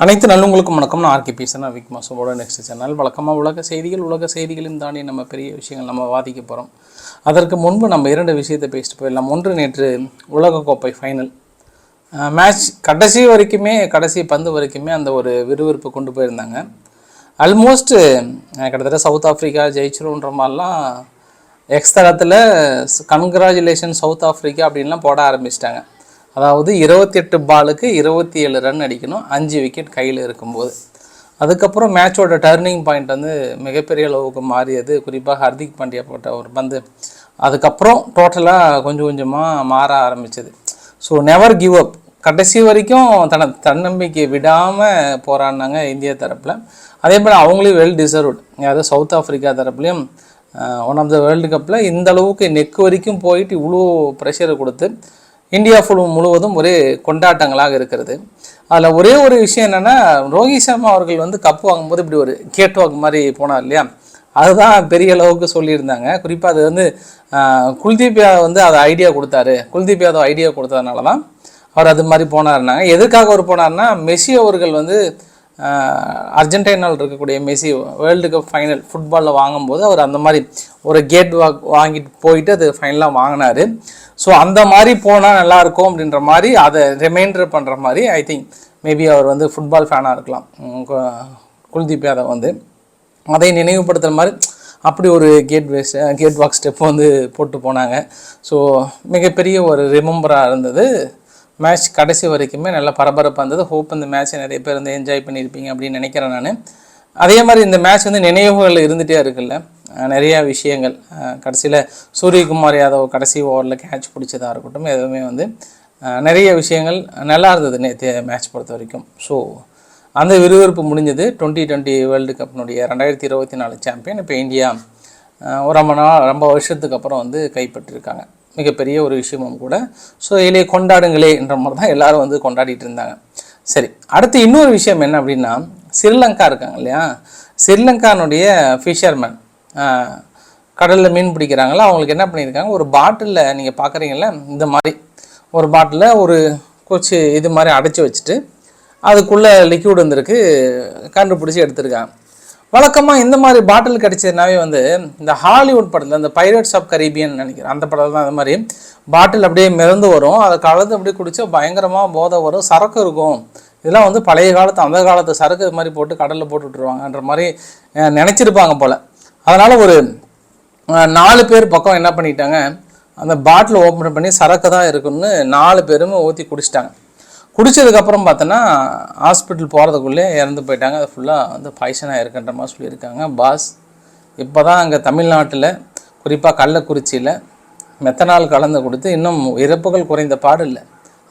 அனைத்து நல்லவங்களுக்கும் வணக்கம். நான் ஆர்கே பேசுகிறேன் விக் மாசோட நெக்ஸ்ட் சேனல் வழக்கமாக உலக செய்திகள் உலக செய்திகளையும் தாண்டி நம்ம பெரிய விஷயங்கள் நம்ம வாதிக்க போகிறோம் அதற்கு முன்பு நம்ம இரண்டு விஷயத்தை பேசிட்டு போயிடலாம். ஒன்று நேற்று உலகக்கோப்பை ஃபைனல் மேட்ச் கடைசி வரைக்குமே கடைசி பந்து வரைக்குமே அந்த ஒரு விறுவிறுப்பு கொண்டு போயிருந்தாங்க. ஆல்மோஸ்ட்டு கிட்டத்தட்ட சவுத் ஆஃப்ரிக்கா ஜெயிச்சிரும்ன்ற மாதிரிலாம் எக்ஸ் தளத்தில் கங்க்ராச்சுலேஷன் சவுத் ஆஃப்ரிக்கா அப்படின்லாம் போட ஆரம்பிச்சிட்டாங்க. அதாவது இருபத்தெட்டு பாலுக்கு இருபத்தி ஏழு ரன் அடிக்கணும் அஞ்சு விக்கெட் கையில் இருக்கும்போது. அதுக்கப்புறம் மேட்சோட டர்னிங் பாயிண்ட் வந்து மிகப்பெரிய அளவுக்கு மாறியது. குறிப்பாக ஹர்திக் பாண்டியா போட்ட ஒரு பந்து. அதுக்கப்புறம் டோட்டலாக கொஞ்சம் கொஞ்சமாக மாற ஆரம்பிச்சது. ஸோ நெவர் கிவ் அப் கடைசி வரைக்கும் தன தன்னம்பிக்கை விடாமல் போராடினாங்க இந்திய தரப்பில். அதே போல் அவங்களையும் வெல் டிசர்வ்டு அதாவது சவுத் ஆஃப்ரிக்கா தரப்புலையும் ஒன் ஆஃப் த வேர்ல்டு கப்பில் இந்த அளவுக்கு நெக் வரைக்கும் போயிட்டு இவ்வளோ ப்ரெஷரை கொடுத்து இந்தியா ஃபுல் முழுவதும் ஒரே கொண்டாட்டங்களாக இருக்கிறது. அதில் ஒரே ஒரு விஷயம் என்னென்னா ரோஹித் சர்மா அவர்கள் வந்து கப் வாங்கும்போது இப்படி ஒரு கேட் வாக் மாதிரி போனார் இல்லையா? அதுதான் பெரிய அளவுக்கு சொல்லியிருந்தாங்க. குறிப்பாக அது வந்து குல்தீப் யாதவ் வந்து அதை ஐடியா கொடுத்தாரு. குல்தீப் யாதவ் ஐடியா கொடுத்ததுனால தான் அவர் அது மாதிரி போனார்னாங்க எதுக்காக அவர் போனார்னா மெஸ்ஸி அவர்கள் வந்து அர்ஜென்டினாவில் இருக்கக்கூடிய மெஸ்ஸி வேர்ல்டு கப் ஃபைனல் ஃபுட்பாலில் வாங்கும்போது அவர் அந்த மாதிரி ஒரு கேட் வாக் வாங்கிட்டு போயிட்டு அது ஃபைனலாக வாங்கினாரு. ஸோ அந்த மாதிரி போனால் நல்லாயிருக்கும் அப்படின்ற மாதிரி அதை ரிமைண்டர் பண்ணுற மாதிரி ஐ திங்க் மேபி அவர் வந்து ஃபுட்பால் ஃபேனாக இருக்கலாம். குல்தீப் யாதவ் வந்து. அதை நினைவுபடுத்துகிற மாதிரி அப்படி ஒரு cat waist catwalk step வந்து போட்டு போனாங்க. ஸோ மிகப்பெரிய ஒரு ரிமெம்பராக இருந்தது. மேட்ச் கடைசி வரைக்குமே நல்ல பரபரப்பாக இருந்தது ஹோப் இந்த மேட்ச்சை நிறைய பேர் வந்து என்ஜாய் பண்ணியிருப்பீங்க அப்படின்னு நினைக்கிறேன் நான். அதே மாதிரி இந்த மேட்ச் வந்து நினைவுகள் இருந்துகிட்டே இருக்குல்ல. நிறையா நிறைய விஷயங்கள். கடைசியில் சூரியகுமார் யாதவ் கடைசி ஓவரில் கேட்ச் பிடிச்சதாக இருக்கட்டும் எதுவுமே வந்து நிறைய விஷயங்கள் நல்லா இருந்தது நேற்று மேட்ச் பொறுத்த வரைக்கும். ஸோ அந்த விறுவிறுப்பு முடிஞ்சது. டுவெண்ட்டி டுவெண்ட்டி வேர்ல்டு கப்னுடைய ரெண்டாயிரத்தி இருபத்தி நாலு சாம்பியன் இப்போ இந்தியா ஒரு ரொம்ப நாள் ரொம்ப வருஷத்துக்கு அப்புறம் வந்து கைப்பற்றிருக்காங்க. மிகப்பெரிய ஒரு விஷயமும் கூட. ஸோ இதிலே கொண்டாடுங்களே என்ற மாதிரி தான் எல்லாரும் வந்து கொண்டாடிட்டு இருந்தாங்க. சரி அடுத்து இன்னொரு விஷயம் என்ன அப்படின்னா ஸ்ரீலங்கா இருக்காங்க இல்லையா? ஸ்ரீலங்கானுடைய ஃபிஷர்மேன் கடலில் மீன் பிடிக்கிறாங்களா? அவங்களுக்கு என்ன பண்ணியிருக்காங்க? ஒரு பாட்டிலில் நீங்கள் பார்க்குறீங்கள இந்த மாதிரி ஒரு பாட்டிலில் ஒரு கொச்சு இது மாதிரி அடைச்சி வச்சுட்டு அதுக்குள்ளே லிக்யூட் வந்திருக்கு கண்டுபிடிச்சி எடுத்திருக்காங்க. வழக்கமாக இந்த மாதிரி பாட்டில் கிடைச்சதுனாவே வந்து இந்த ஹாலிவுட் படத்தில் இந்த பைரட்ஸ் ஆஃப் கரீபியன் நினைக்கிறேன். அந்த படத்தில் தான் அந்த மாதிரி பாட்டில் அப்படியே மிதந்து வரும். அதை கலந்து அப்படியே குடிச்சா பயங்கரமாக போதை வரும். சரக்கு இருக்கும். இதெல்லாம் வந்து பழைய காலத்து அந்த காலத்து சரக்கு இது மாதிரி போட்டு கடலில் போட்டு விட்டுருவாங்கன்ற மாதிரி நினச்சிருப்பாங்க போல். அதனால் ஒரு நாலு பேர் பக்கம் என்ன பண்ணிட்டாங்க அந்த பாட்டில் ஓப்பன் பண்ணி சரக்கு தான் இருக்குன்னு நாலு பேரும் ஊற்றி குடிச்சிட்டாங்க. குடிச்சதுக்கப்புறம் பார்த்தோன்னா ஹாஸ்பிட்டல் போகிறதுக்குள்ளே இறந்து போயிட்டாங்க. அது ஃபுல்லாக வந்து பாய்சனாக இருக்குன்ற மாதிரி சொல்லியிருக்காங்க. பாஸ் இப்போ தான் அங்கே தமிழ்நாட்டில் குறிப்பாக கள்ளக்குறிச்சியில் மெத்தனால் கலந்து கொடுத்து இன்னும் இறப்புகள் குறைந்த பாடு இல்லை.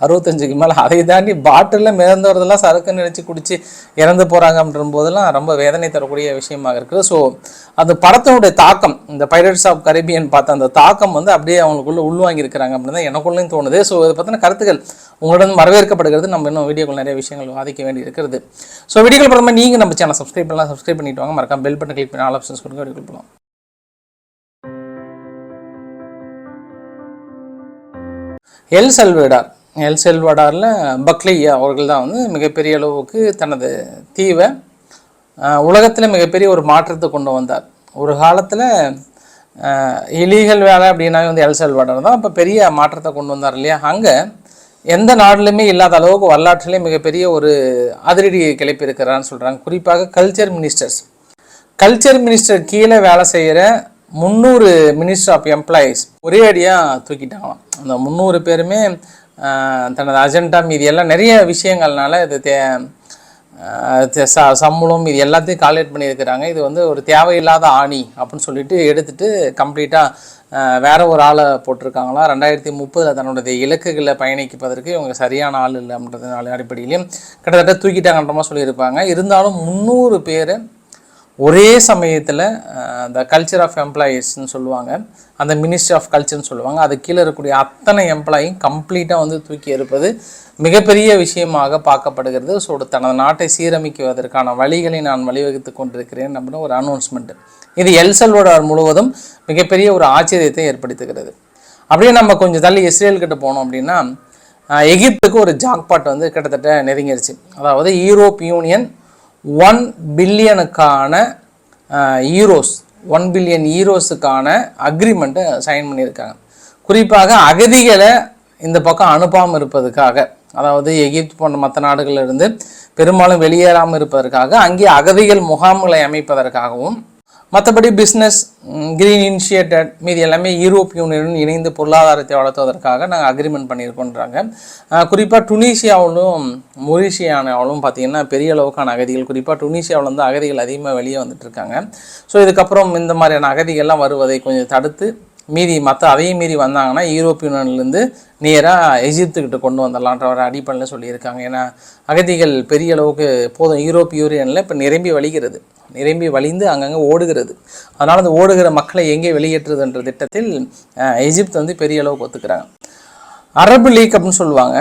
அறுபத்தஞ்சுக்கு மேலே. அதை தாண்டி பாட்டிலில் மிதந்தவரெல்லாம் சரக்கு நினச்சி குடித்து இறந்து போகிறாங்க அப்படின்ற போதெல்லாம் ரொம்ப வேதனை தரக்கூடிய விஷயமாக இருக்குது. ஸோ அந்த படத்தினுடைய தாக்கம் இந்த பைரட்ஸ் ஆஃப் கரீபியன் பார்த்த அந்த தாக்கம் வந்து அப்படியே அவங்களுக்குள்ளே உள்வாங்கி இருக்கிறாங்க அப்படின்னு தான் எனக்குள்ளேயும் தோணுது. ஸோ இதை பற்றின கருத்துக்கள் உங்களுடன் வரவேற்கப்படுகிறது. நம்ம இன்னும் வீடியோக்கள் நிறைய விஷயங்கள் வாதிக்க வேண்டி இருக்கிறது ஸோ வீடியோக்கள் படமாக நீங்கள் நம்ம சேனல் சப்ஸ்கிரைப் பண்ணலாம். சப்ஸ்கிரைப் பண்ணிட்டு வாங்க. மறக்காம பெல் பட்டன் கிளிக் பண்ணி ஆல் ஆப்ஷன்ஸ் கொடுங்க. வீடியோ போகலாம் எல் செல்வேடார் எல் செல்வடாரில் பக்லி அவர்கள் தான் வந்து மிகப்பெரிய அளவுக்கு தனது தீவை உலகத்தில் மிகப்பெரிய ஒரு மாற்றத்தை கொண்டு வந்தார். ஒரு காலத்தில் இலீகல் வேலை அப்படின்னாவே வந்து எல் செல்வடார் தான். இப்போ பெரிய மாற்றத்தை கொண்டு வந்தார் இல்லையா? அங்கே எந்த நாட்டிலுமே இல்லாத அளவுக்கு வரலாற்றிலே மிகப்பெரிய ஒரு அதிரடி கிளப்பியிருக்கிறான்னு சொல்கிறாங்க குறிப்பாக கல்ச்சர் மினிஸ்டர்ஸ் கல்ச்சர் மினிஸ்டர் கீழே வேலை செய்கிற முந்நூறு மினிஸ்டர் ஆஃப் எம்ப்ளாயீஸ் ஒரே அடியாக தூக்கிட்டாங்களாம். அந்த முந்நூறு பேருமே தனது அஜெண்டா மீதி எல்லாம் நிறைய விஷயங்கள்னால இது தே ச- சம்பளம் இது எல்லாத்தையும் கால்குலேட் பண்ணியிருக்கிறாங்க. இது வந்து ஒரு தேவையில்லாத ஆணி அப்படின்னு சொல்லிட்டு எடுத்துட்டு கம்ப்ளீட்டாக வேற ஒரு ஆளை போட்டிருக்காங்களா? ரெண்டாயிரத்தி முப்பதில் தன்னுடைய இலக்குகளை பயணிப்பதற்கு இவங்க சரியான ஆள் இல்லை அப்படின்றதுனால அடிப்படையிலையும் கிட்டத்தட்ட தூக்கிட்டாங்கன்ற மாதிரி சொல்லியிருப்பாங்க. இருந்தாலும் முந்நூறு பேர் ஒரே சமயத்தில் அந்த கல்ச்சர் ஆஃப் எம்ப்ளாயீஸ்னு சொல்லுவாங்க. அந்த மினிஸ்ட்ரி ஆஃப் கல்ச்சர்னு சொல்லுவாங்க. அது கீழே இருக்கக்கூடிய அத்தனை எம்ப்ளாயும் கம்ப்ளீட்டாக வந்து தூக்கி இருப்பது மிகப்பெரிய விஷயமாக பார்க்கப்படுகிறது. ஸோ தனது நாட்டை சீரமைக்குவதற்கான வழிகளை நான் வழிவகுத்து கொண்டிருக்கிறேன் அப்படின்னு ஒரு அனௌன்ஸ்மெண்ட்டு இது எல்சல்வடார் முழுவதும் மிகப்பெரிய ஒரு ஆச்சரியத்தை ஏற்படுத்துகிறது. அப்படியே நம்ம கொஞ்சம் தள்ளி இஸ்ரேல்கிட்ட போனோம் அப்படின்னா எகிப்துக்கு ஒரு ஜாக்பாட் வந்து கிட்டத்தட்ட நெருங்கிருச்சு. அதாவது யூரோப் யூனியன் ஒன் பில்லியனுக்கான ஈரோஸ் ஒன் பில்லியன் ஈரோஸுக்கான அக்ரிமெண்ட்டை சைன் பண்ணியிருக்காங்க. குறிப்பாக அகதிகளை இந்த பக்கம் அனுப்பாமல் இருப்பதுக்காக அதாவது எகிப்து போன்ற மற்ற நாடுகளிலிருந்து பெரும்பாலும் வெளியேறாமல் இருப்பதற்காக அங்கே அகதிகள் முகாம்களை அமைப்பதற்காகவும் மற்றபடி பிஸ்னஸ் கிரீன் இனிஷியேட்டட் மீதி எல்லாமே யூரோப் யூனியனுடன் இணைந்து பொருளாதாரத்தை வளர்த்துவதற்காக நாங்கள் அக்ரிமெண்ட் பண்ணியிருக்கோன்றாங்க. குறிப்பாக டுனீஷியாவிலும் மொரிஷியானாவிலும் பார்த்தீங்கன்னா பெரிய அளவுக்கான அகதிகள் குறிப்பாக டுனீஷியாவில் வந்து அகதிகள் அதிகமாக வெளியே வந்துட்டு இருக்காங்க. ஸோ இதுக்கப்புறம் இந்த மாதிரியான அகதிகள்லாம் வருவதை கொஞ்சம் தடுத்து மீதி மற்ற அதையும் மீறி வந்தாங்கன்னா யூரோப் யூனியன்லேருந்து நேராக எகிப்துக்கிட்ட கொண்டு வந்துடலான்ற ஒரு அடிப்படையில் சொல்லியிருக்காங்க. ஏன்னா அகதிகள் பெரிய அளவுக்கு போதும். யூரோப் யூனியனில் இப்போ நிரம்பி வழிகிறது. நிரம்பி வழிந்து அங்கங்கே ஓடுகிறது. அதனால் அந்த ஓடுகிற மக்களை எங்கே வெளியேற்றுதுன்ற திட்டத்தில் அஹ், எகிப்து வந்து பெரிய அளவுக்கு ஒத்துக்கிறாங்க. அரபு லீக் அப்படின்னு சொல்லுவாங்க.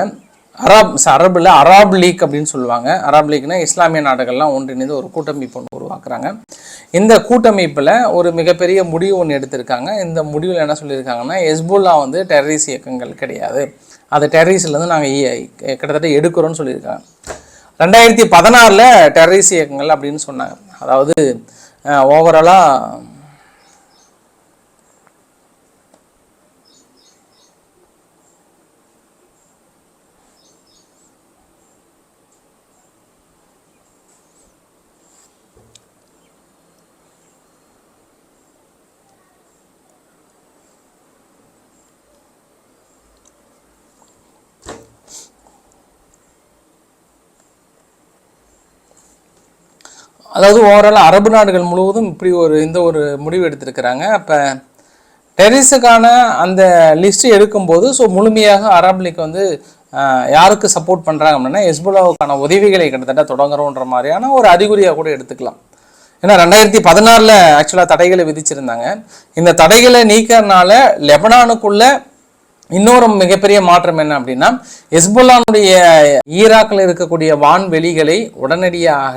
அராப் அரபில் அராப் லீக் அப்படின்னு சொல்லுவாங்க. அராப் லீக்னா இஸ்லாமிய நாடுகள்லாம் ஒன்றிணைந்து ஒரு கூட்டமைப்பு ஒன்று உருவாக்குறாங்க. இந்த கூட்டமைப்பில் ஒரு மிகப்பெரிய முடிவு ஒன்று எடுத்திருக்காங்க. இந்த முடிவில் என்ன சொல்லியிருக்காங்கன்னா எஸ்புல்லா வந்து டெரரிஸ் இயக்கங்கள் கிடையாது. அது டெரரிஸ்லேருந்து நாங்கள் கிட்டத்தட்ட எடுக்கிறோன்னு சொல்லியிருக்காங்க. ரெண்டாயிரத்தி பதினாறில் டெரரிஸ் இயக்கங்கள் அப்படின்னு சொன்னாங்க. அதாவது ஓவராலாக அதாவது ஓவரால் அரபு நாடுகள் முழுவதும் இப்படி ஒரு இந்த ஒரு முடிவு எடுத்திருக்கிறாங்க. அப்போ டெரிஸுக்கான அந்த லிஸ்ட் எடுக்கும்போது ஸோ முழுமையாக அரப் லீக் வந்து யாருக்கு சப்போர்ட் பண்ணுறாங்க அப்படின்னா ஹெஸ்புல்லாவுக்கான உதவிகளை கிட்டத்தட்ட தொடங்குறோன்ற மாதிரியான ஒரு அறிகுறியாக கூட எடுத்துக்கலாம். ஏன்னா ரெண்டாயிரத்தி பதினாறில் ஆக்சுவலாக தடைகளை விதிச்சிருந்தாங்க. இந்த தடைகளை நீக்கறனால லெபனானுக்குள்ள இன்னொரு மிகப்பெரிய மாற்றம் என்ன அப்படின்னா ஹெஸ்புல்லானுடைய ஈராக்கில் இருக்கக்கூடிய வான்வெளிகளை உடனடியாக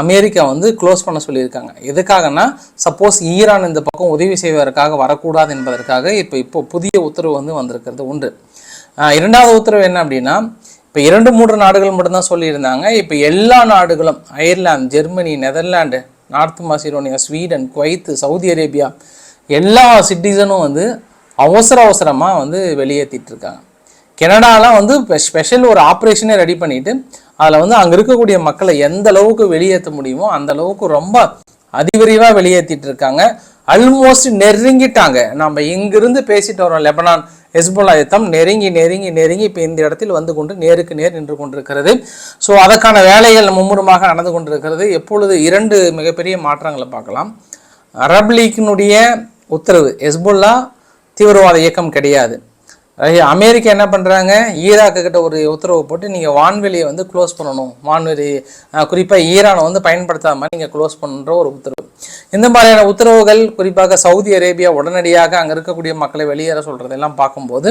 அமெரிக்கா வந்து க்ளோஸ் பண்ண சொல்லியிருக்காங்க. எதுக்காகனா சப்போஸ் ஈரான் இந்த பக்கம் உதவி செய்வதற்காக வரக்கூடாது என்பதற்காக இப்போ இப்போ புதிய உத்தரவு வந்து வந்திருக்கிறது உண்டு. இரண்டாவது உத்தரவு என்ன அப்படின்னா இப்போ இரண்டு மூன்று நாடுகள் மட்டும்தான் சொல்லியிருந்தாங்க. இப்போ எல்லா நாடுகளும் Ireland Germany Netherland North Macedonia Sweden Kuwait Saudi Arabia எல்லா சிட்டிசனும் வந்து அவசர அவசரமாக வந்து வெளியேற்றிட்டு இருக்காங்க. கனடாலாம் வந்து ஸ்பெஷல் ஒரு ஆப்ரேஷனே ரெடி பண்ணிட்டு அதில் வந்து அங்கே இருக்கக்கூடிய மக்களை எந்த அளவுக்கு வெளியேற்ற முடியுமோ அந்த அளவுக்கு ரொம்ப அதிவிரைவாக வெளியேற்றிட்டு இருக்காங்க. அல்மோஸ்ட் நெருங்கிட்டாங்க. நம்ம இங்கிருந்து பேசிட்டு வரோம் லெபனான் ஹெஸ்புல்லா யுத்தம் நெருங்கி நெருங்கி நெருங்கி இப்போ இந்த இடத்தில் வந்து கொண்டு நேருக்கு நேர் நின்று கொண்டிருக்கிறது. ஸோ அதற்கான வேலைகள் மும்முரமாக நடந்து கொண்டிருக்கிறது. எப்பொழுது இரண்டு மிகப்பெரிய மாற்றங்களை பார்க்கலாம். அரப் லீக்கினுடைய உத்தரவு ஹெஸ்புல்லா தீவிரவாத இயக்கம் கிடையாது. அமெரிக்கா என்ன பண்ணுறாங்க ஈராக்கு கிட்ட ஒரு உத்தரவு போட்டு நீங்கள் வான்வெளியை வந்து க்ளோஸ் பண்ணணும். வான்வெளி குறிப்பாக ஈரானை வந்து பயன்படுத்தாமல் நீங்கள் க்ளோஸ் பண்ணுற ஒரு உத்தரவு. இந்த மாதிரியான உத்தரவுகள் குறிப்பாக சவுதி அரேபியா உடனடியாக அங்கே இருக்கக்கூடிய மக்களை வெளியேற சொல்கிறதெல்லாம் பார்க்கும்போது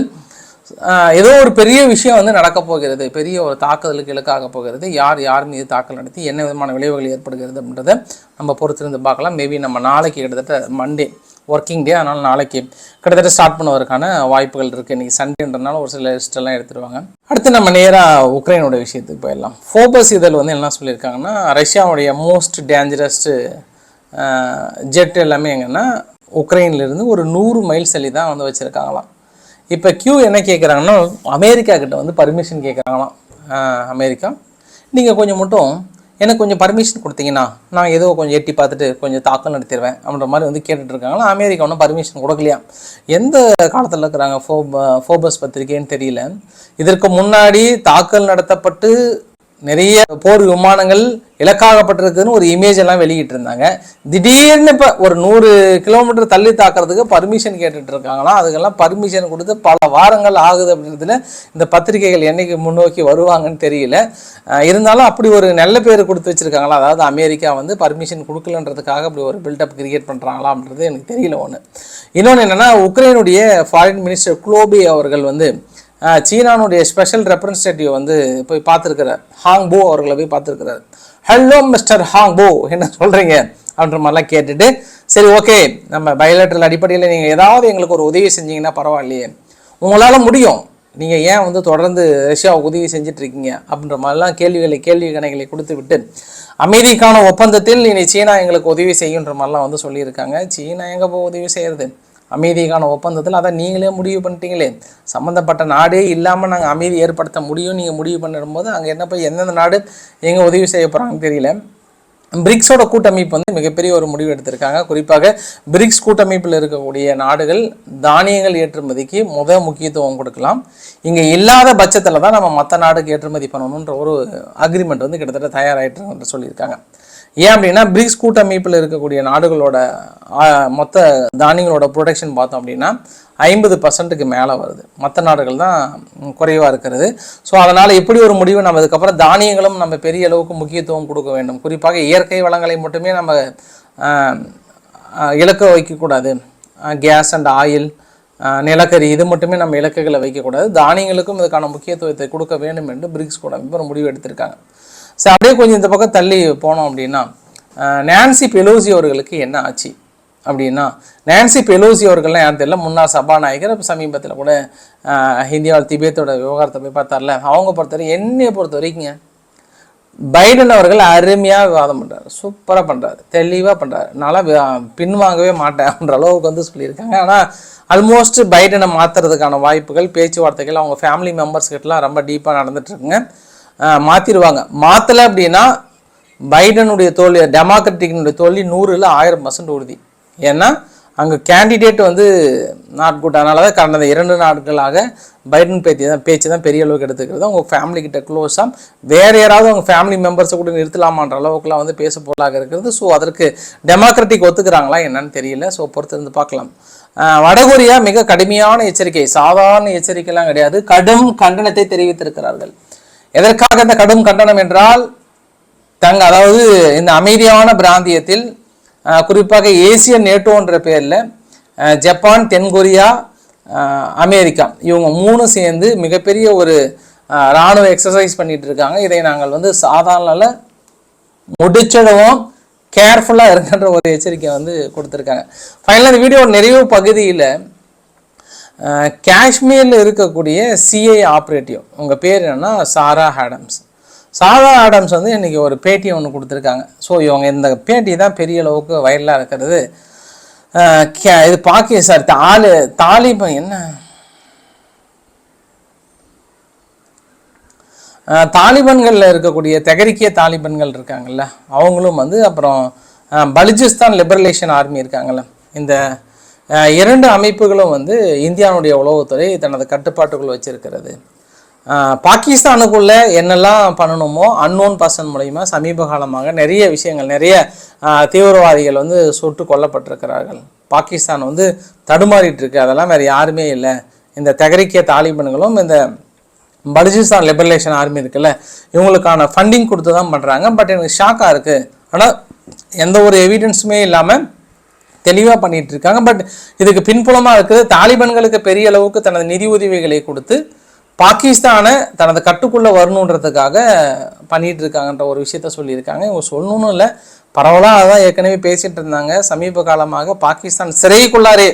ஏதோ ஒரு பெரிய விஷயம் வந்து நடக்கப் போகிறது. பெரிய ஒரு தாக்குதலுக்கு இலக்காக போகிறது. யார் யார் மீது தாக்கல் நடத்தி என்ன விதமான விளைவுகள் ஏற்படுகிறது அப்படின்றத நம்ம பொறுத்திருந்து பார்க்கலாம். மேபி நம்ம நாளைக்கு கிட்டத்தட்ட மண்டே ஒர்க்கிங் டே அதனால் நாளைக்கு கிட்டத்தட்ட ஸ்டார்ட் பண்ணுவதற்கான வாய்ப்புகள் இருக்குது இன்றைக்கி சண்டேன்றனால ஒரு சில லிஸ்ட்டெல்லாம் எடுத்துருவாங்க. அடுத்து நம்ம நேராக உக்ரைனோட விஷயத்துக்கு போயிடலாம். ஃபோபஸ் இதழ் வந்து என்ன சொல்லியிருக்காங்கன்னா ரஷ்யாவுடைய மோஸ்ட் டேஞ்சரஸ்ட்டு ஜெட் எல்லாமே எங்கன்னா உக்ரைன்லேருந்து ஒரு நூறு மைல் தள்ளி தான் வந்து வச்சுருக்காங்களாம். இப்போ கியூ என்ன கேட்குறாங்கன்னா அமெரிக்கா கிட்ட வந்து பர்மிஷன் கேட்குறாங்களாம் அமெரிக்கா. நீங்கள் கொஞ்சம் மட்டும் எனக்கு கொஞ்சம் பர்மிஷன் கொடுத்தீங்கன்னா நான் ஏதோ கொஞ்சம் எட்டி பார்த்துட்டு கொஞ்சம் தாக்கல் நடத்திடுவேன் அப்படின்ற மாதிரி வந்து கேட்டுட்ருக்காங்களா? அமெரிக்கா ஒன்றும் பர்மிஷன் கொடுக்கலையா? எந்த காலத்தில் இருக்கிறாங்க? ஃபோ ஃபோபஸ் பத்திரிகைன்னு தெரியல. இதற்கு முன்னாடி தாக்கல் நடத்தப்பட்டு நிறைய போர் விமானங்கள் இலக்காகப்பட்டிருக்குன்னு ஒரு இமேஜ் எல்லாம் வெளியிட்டு இருந்தாங்க திடீர்னு இப்போ ஒரு நூறு கிலோமீட்டர் தள்ளி தாக்குறதுக்கு பர்மிஷன் கேட்டுட்டு இருக்காங்களாம் அதுக்கெல்லாம் பர்மிஷன் கொடுத்து பல வாரங்கள் ஆகுது அப்படின்றதுல இந்த பத்திரிகைகள் என்னைக்கு முன்னோக்கி வருவாங்கன்னு தெரியல. இருந்தாலும் அப்படி ஒரு நல்ல பேர் கொடுத்து வச்சிருக்காங்களா? அதாவது அமெரிக்கா வந்து பர்மிஷன் கொடுக்கலன்றதுக்காக அப்படி ஒரு பில்டப் கிரியேட் பண்ணுறாங்களா அப்படின்றது எனக்கு தெரியல ஒன்று இன்னொன்று என்னென்னா உக்ரைனுடைய ஃபாரின் மினிஸ்டர் குளோபி அவர்கள் வந்து சீனானுடைய ஸ்பெஷல் ரெப்ரசன்டேட்டிவ் வந்து போய் பார்த்துருக்கிறார். ஹாங்போ அவர்களை போய் பார்த்துருக்கிறார். ஹலோ மிஸ்டர் ஹாங் போ என்ன சொல்கிறீங்க அப்படின்ற மாதிரிலாம் கேட்டுட்டு சரி ஓகே நம்ம பயோலேட்டரல் அடிப்படையில் நீங்கள் ஏதாவது எங்களுக்கு ஒரு உதவி செஞ்சீங்கன்னா பரவாயில்லையே. உங்களால் முடியும். நீங்கள் ஏன் வந்து தொடர்ந்து ரஷ்யாவுக்கு உதவி செஞ்சுட்டு இருக்கீங்க அப்படின்ற மாதிரிலாம் கேள்விகளை கேள்வி கணைகளை கொடுத்து விட்டு அமைதிக்கான ஒப்பந்தத்தில் இனி சீனா எங்களுக்கு உதவி செய்யுன்ற மாதிரிலாம் வந்து சொல்லியிருக்காங்க. சீனா எங்கே போய் உதவி செய்கிறது அமைதிக்கான ஒப்பந்தத்தில் அதை நீங்களே முடிவு பண்ணிட்டீங்களே. சம்மந்தப்பட்ட நாடே இல்லாமல் நாங்கள் அமைதி ஏற்படுத்த முடியும் நீங்கள் முடிவு பண்ணிடும்போது அங்கே என்ன போய் எந்தெந்த நாடு எங்கே உதவி செய்ய போகிறாங்கன்னு தெரியல. பிரிக்ஸோட கூட்டமைப்பு வந்து மிகப்பெரிய ஒரு முடிவு எடுத்திருக்காங்க. குறிப்பாக பிரிக்ஸ் கூட்டமைப்பில் இருக்கக்கூடிய நாடுகள் தானியங்கள் ஏற்றுமதிக்கு முத முக்கியத்துவம் கொடுக்கலாம். இங்கே இல்லாத பட்சத்தில் தான் நம்ம மற்ற நாடுக்கு ஏற்றுமதி பண்ணணுன்ற ஒரு அக்ரிமெண்ட் வந்து கிட்டத்தட்ட தயாராகிட்டு சொல்லியிருக்காங்க. ஏன் அப்படின்னா பிரிக்ஸ் கூட்டமைப்பில் இருக்கக்கூடிய நாடுகளோட மொத்த தானியங்களோட ப்ரொடக்ஷன் பார்த்தோம் அப்படின்னா ஐம்பது பர்சன்ட்டுக்கு மேலே வருது. மற்ற நாடுகள் தான் குறைவாக இருக்கிறது. ஸோ அதனால் எப்படி ஒரு முடிவு நம்ம அதுக்கப்புறம் தானியங்களும் நம்ம பெரிய அளவுக்கு முக்கியத்துவம் கொடுக்க வேண்டும்? குறிப்பாக இயற்கை வளங்களை மட்டுமே நம்ம இலக்க வைக்கக்கூடாது. கேஸ் அண்ட் ஆயில் நிலக்கரி இது மட்டுமே நம்ம இலக்குகளை வைக்கக்கூடாது. தானியங்களுக்கும் இதுக்கான முக்கியத்துவத்தை கொடுக்க வேண்டும் என்று பிரிக்ஸ் கூட ஒரு முடிவு எடுத்திருக்காங்க. ஸோ அப்படியே கொஞ்சம் இந்த பக்கம் தள்ளி போனோம் அப்படின்னா நான்சி பெலோசி அவர்களுக்கு என்ன ஆச்சு? அப்படின்னா நான்சி பெலோசி அவர்கள்லாம் யாரும் தெரியல முன்னாள் சபாநாயகர் இப்போ சமீபத்தில் கூட இந்தியாவில் திபேத்தோட விவகாரத்தை போய் பார்த்தார்ல. அவங்க பொறுத்தவரை என்னையை பொறுத்த வரைக்குங்க பைடன் அவர்கள் அருமையாக விவாதம் பண்ணுறாரு சூப்பராக பண்ணுறாரு தெளிவாக பண்ணுறாரு நல்லா பின்வாங்கவே மாட்டேன்ற அளவுக்கு வந்து சொல்லியிருக்காங்க. ஆனால் ஆல்மோஸ்ட் பைடனை மாற்றுறதுக்கான வாய்ப்புகள் பேச்சுவார்த்தைகள் அவங்க ஃபேமிலி மெம்பர்ஸ் கிட்டலாம் ரொம்ப டீப்பாக நடந்துட்டுருக்குங்க மாற்றிடுவாங்க மாற்றலை அப்படின்னா பைடனுடைய தோல்வி டெமோக்ராட்டிக்கினுடைய தோல்வி நூறில் ஆயிரம் பர்சன்ட் உறுதி. ஏன்னா அங்கே கேண்டிடேட் வந்து நாட் குட் அதனால தான் கடந்த இரண்டு நாட்களாக பைடன் பேச்சு தான் பேச்சு தான் பெரிய அளவுக்கு எடுத்துக்கிறது. அவங்க ஃபேமிலி கிட்ட க்ளோஸாக வேறு யாராவது அவங்க ஃபேமிலி மெம்பர்ஸை கூட நிறுத்தலாமான்ற அளவுக்குலாம் வந்து பேச பொருளாக இருக்கிறது. ஸோ அதற்கு டெமோக்ராட்டிக் ஒத்துக்கிறாங்களா என்னன்னு தெரியல. ஸோ பொறுத்திருந்து பார்க்கலாம். வடகொரியா மிக கடுமையான எச்சரிக்கை சாதாரண எச்சரிக்கைலாம் கிடையாது. கடும் கண்டனத்தை தெரிவித்திருக்கிறார்கள். எதற்காக இந்த கடும் கண்டனம் என்றால் தங்க அதாவது இந்த அமைதியான பிராந்தியத்தில் குறிப்பாக ஏசிய நேட்டோன்ற பேரில் ஜப்பான் தென்கொரியா அமெரிக்கா இவங்க மூணு சேர்ந்து மிகப்பெரிய ஒரு இராணுவ ராணுவ எக்ஸசைஸ் பண்ணிட்டு இருக்காங்க. இதை நாங்கள் வந்து சாதாரண முடிச்சிடவும். கேர்ஃபுல்லாக இருக்கின்ற ஒரு எச்சரிக்கை வந்து கொடுத்துருக்காங்க. ஃபைனலாக இந்த வீடியோ நிறைவு பகுதியில் காஷ்மீரில் இருக்கக்கூடிய சிஐ ஆப்ரேட்டிவ் உங்கள் பேர் என்னன்னா சாரா ஆடம்ஸ். சாரா ஆடம்ஸ் வந்து இன்றைக்கி ஒரு பேட்டி ஒன்று கொடுத்துருக்காங்க. ஸோ இவங்க இந்த பேட்டி தான் பெரிய அளவுக்கு வைரலாக இருக்கிறது. கே- இது பாக்கி சார் தாலி தாலிபன் என்ன? தாலிபன்களில் இருக்கக்கூடிய தெகரிக்கிய தாலிபன்கள் இருக்காங்கல்ல அவங்களும் வந்து அப்புறம் பலுஜிஸ்தான் லிபரலேஷன் ஆர்மி இருக்காங்கல்ல இந்த இரண்டு அமைப்புகளும் வந்து இந்தியாவுடைய உளவுத்துறை தனது கட்டுப்பாட்டுக்குள் வச்சிருக்கிறது. பாகிஸ்தானுக்குள்ளே என்னெல்லாம் பண்ணணுமோ அன்னோன் பர்சன் மூலயமா சமீப காலமாக நிறைய விஷயங்கள் நிறைய தீவிரவாதிகள் வந்து சுட்டு கொல்லப்பட்டிருக்கிறார்கள். பாகிஸ்தான் வந்து தடுமாறிட்டு இருக்கு. அதெல்லாம் வேறு யாருமே இல்லை. இந்த தகரிக்கிய தாலிபன்களும் இந்த பலுச்சிஸ்தான் லிபரலேஷன் ஆர்மி இருக்குல்ல இவங்களுக்கான ஃபண்டிங் கொடுத்து தான் பண்ணுறாங்க பட் எனக்கு ஷாக்காக இருக்குது ஆனால் எந்த ஒரு எவிடன்ஸுமே இல்லாமல் தெளிவாக பண்ணிட்டு இருக்காங்க பட் இதுக்கு பின்புலமாக இருக்குது. தாலிபன்களுக்கு பெரிய அளவுக்கு தனது நிதி உதவிகளை கொடுத்து பாகிஸ்தானை தனது கட்டுக்குள்ளே வரணுன்றதுக்காக பண்ணிட்டு இருக்காங்கன்ற ஒரு விஷயத்த சொல்லியிருக்காங்க. இவங்க சொல்லணும்னு இல்லை. பரவலாக அதான் ஏற்கனவே பேசிகிட்டு இருந்தாங்க. சமீப காலமாக பாகிஸ்தான் சிறைக்குள்ளாரே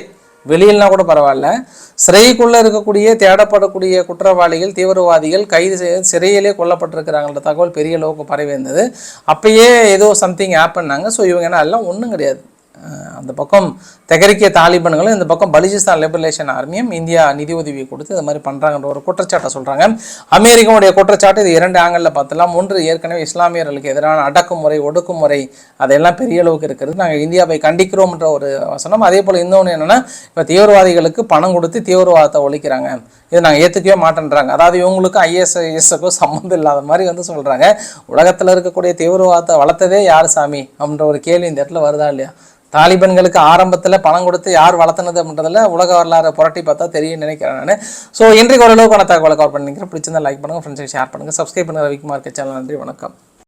வெளியிலனா கூட பரவாயில்ல. சிறைக்குள்ளே இருக்கக்கூடிய தேடப்படக்கூடிய குற்றவாளிகள் தீவிரவாதிகள் கைது செய்ய சிறையிலே கொல்லப்பட்டிருக்கிறாங்கன்ற தகவல் பெரிய அளவுக்கு பரவி இருந்தது. அப்பயே ஏதோ சம்திங் பண்ணாங்க ஸோ இவங்க என்ன எல்லாம் ஒன்றும் கிடையாது. அந்த பக்கம் தெகரிக்கிய தாலிபன்களும் இந்த பக்கம் பலுச்சிஸ்தான் லிபரலேஷன் ஆர்மியும் இந்தியா நிதி உதவி கொடுத்து இது மாதிரி பண்ணுறாங்கன்ற ஒரு குற்றச்சாட்டை சொல்கிறாங்க அமெரிக்காவுடைய குற்றச்சாட்டு இது இரண்டு ஆங்கிளில் பார்த்தலாம் ஒன்று ஏற்கனவே இஸ்லாமியர்களுக்கு எதிரான அடக்குமுறை ஒடுக்குமுறை அதெல்லாம் பெரிய அளவுக்கு இருக்கிறது. நாங்கள் இந்தியாவை கண்டிக்கிறோம்ன்ற ஒரு வசனம். அதே போல் இன்னொன்று என்னென்னா இப்போ தீவிரவாதிகளுக்கு பணம் கொடுத்து தீவிரவாதத்தை ஒழிக்கிறாங்க. இதை நாங்கள் ஏற்றுக்கவே மாட்டேன்றாங்க. அதாவது இவங்களுக்கும் ஐஎஸ்ஐஎஸ்க்கும் சம்மந்தம் இல்லாத மாதிரி வந்து சொல்கிறாங்க உலகத்தில் இருக்கக்கூடிய தீவிரவாதத்தை வளர்த்ததே யார் சாமி? அப்படின்ற ஒரு கேள்வி இந்த இடத்துல வருதா இல்லையா? தாலிபன்களுக்கு ஆரம்பத்தில் பணம் கொடுத்து யார் வளர்த்துனது அப்படின்றதுல உலக வரலாறு புரட்டி பார்த்தா தெரியும் நினைக்கிறேன் நான். ஸோ இன்றைக்கு ஓரளவுக்கான தகவலை கவர் பண்ணிக்கிறேன். பிடிச்சிருந்தா லைக் பண்ணுங்கள் ஃப்ரெண்ட்ஸை ஷேர் பண்ணுங்கள் சப்ஸ்கிரைப் பண்ணுங்கள் ரவிக்குமார் சேனல் நன்றி வணக்கம்.